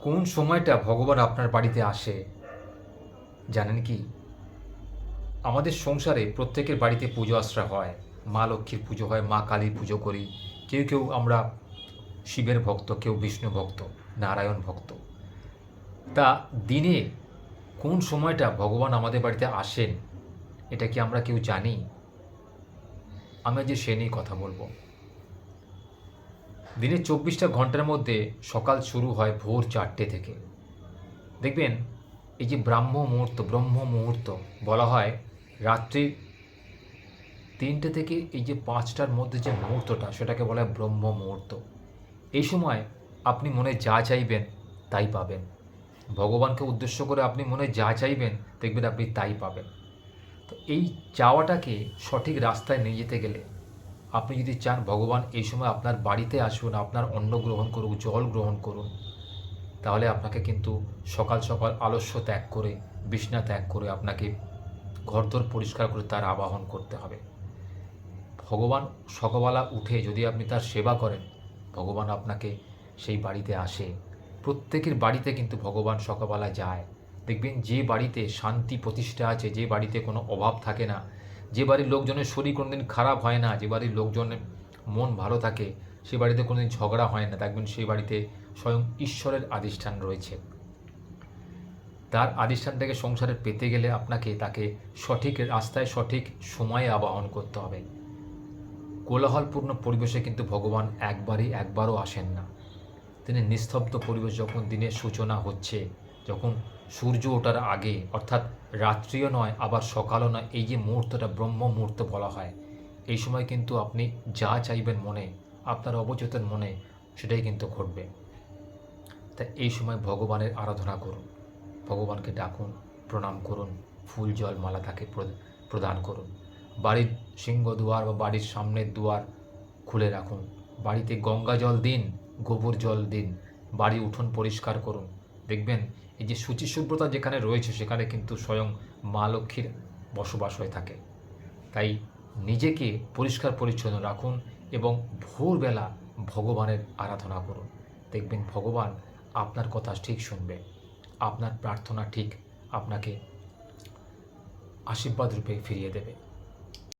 কোন সময়টা ভগবান আপনার বাড়িতে আসে? জানেন কি? আমাদের সংসারে প্রত্যেকের বাড়িতে পুজো আশ্রা হয়। মা লক্ষ্মীর পুজো হয়, মা কালীর পুজো করি। কেউ কেউ আমরা শিবের ভক্ত, কেউ বিষ্ণু ভক্ত, নারায়ণ ভক্ত। তা দিনে কোন সময়টা ভগবান আমাদের বাড়িতে আসেন? এটা কি আমরা কেউ জানি? আমি যে সে নিয়ে কথা বলব। দিনে চব্বিশটা ঘণ্টার মধ্যে সকাল শুরু হয় ভোর চারটে থেকে। দেখবেন, এই যে ব্রাহ্ম মুহূর্ত, ব্রহ্ম মুহূর্ত বলা হয়, রাত্রি তিনটে থেকে এই যে পাঁচটার মধ্যে যে মুহূর্তটা, সেটাকে বলা হয় ব্রহ্ম মুহূর্ত। এই সময় আপনি মনে যা চাইবেন তাই পাবেন। ভগবানকে উদ্দেশ্য করে আপনি মনে যা চাইবেন, দেখবেন আপনি তাই পাবেন। তো এই চাওয়াটাকে সঠিক রাস্তায় নিয়ে যেতে গেলে আপনি যদি চান ভগবান এই সময় আপনার বাড়িতে আসুন, আপনার অন্ন গ্রহণ করুন জল গ্রহণ করুন, তাহলে আপনাকে কিন্তু সকাল সকাল আলস্য ত্যাগ করে, বিছনা ত্যাগ করে আপনাকে ঘরদোর পরিষ্কার করে তার আবাহন করতে হবে। ভগবান সকালবেলা উঠে যদি আপনি তার সেবা করেন, ভগবান আপনাকে সেই বাড়িতে আসে। প্রত্যেকের বাড়িতে কিন্তু ভগবান সকালবেলা যায়। দেখবেন যে বাড়িতে শান্তি প্রতিষ্ঠা আছে, যে বাড়িতে কোনো অভাব থাকে না যে বাড়ির লোকজনের শরীর কোনোদিন খারাপ হয় না, যে বাড়ির লোকজনের মন ভালো থাকে, সে বাড়িতে কোনোদিন ঝগড়া হয় না। দেখবেন সেই বাড়িতে স্বয়ং ঈশ্বরের আধিষ্ঠান রয়েছে। তার আধিষ্ঠান থেকে সংসারে পেতে গেলে আপনাকে তাকে সঠিক রাস্তায় সঠিক সময়ে আবাহন করতে হবে। কোলাহলপূর্ণ পরিবেশে কিন্তু ভগবান একবারই একবারও আসেন না। তিনি নিস্তব্ধ পরিবেশ যখন দিনের সূচনা হচ্ছে যখন সূর্য ওঠার আগে, অর্থাৎ রাত্রিও নয়, আবার সকালও নয়, এই যে মুহূর্তটা ব্রহ্ম মুহূর্ত বলা হয়, এই সময় কিন্তু আপনি যা চাইবেন মনে, আপনার অবচেতন মনে, সেটাই কিন্তু ঘটবে। তাই এই সময় ভগবানের আরাধনা করুন, ভগবানকে ডাকুন, প্রণাম করুন, ফুল জল মালা তাকে প্র- প্রদান করুন। বাড়ির সিংহ দুয়ার বা বাড়ির সামনের দুয়ার খুলে রাখুন, বাড়িতে গঙ্গা জল দিন, গোবর জল দিন, বাড়ি উঠোন পরিষ্কার করুন, দেখবেন এই যে শুচিশুভ্রতা যেখানে রয়েছে, সেখানে কিন্তু স্বয়ং মা লক্ষ্মীর বসবাস হয়ে থাকে। তাই নিজেকে পরিষ্কার পরিচ্ছন্ন রাখুন এবং ভোরবেলা ভগবানের আরাধনা করুন। দেখবেন ভগবান আপনার কথা ঠিক শুনবে, আপনার প্রার্থনা ঠিক আপনাকে আশীর্বাদ রূপে ফিরিয়ে দেবে।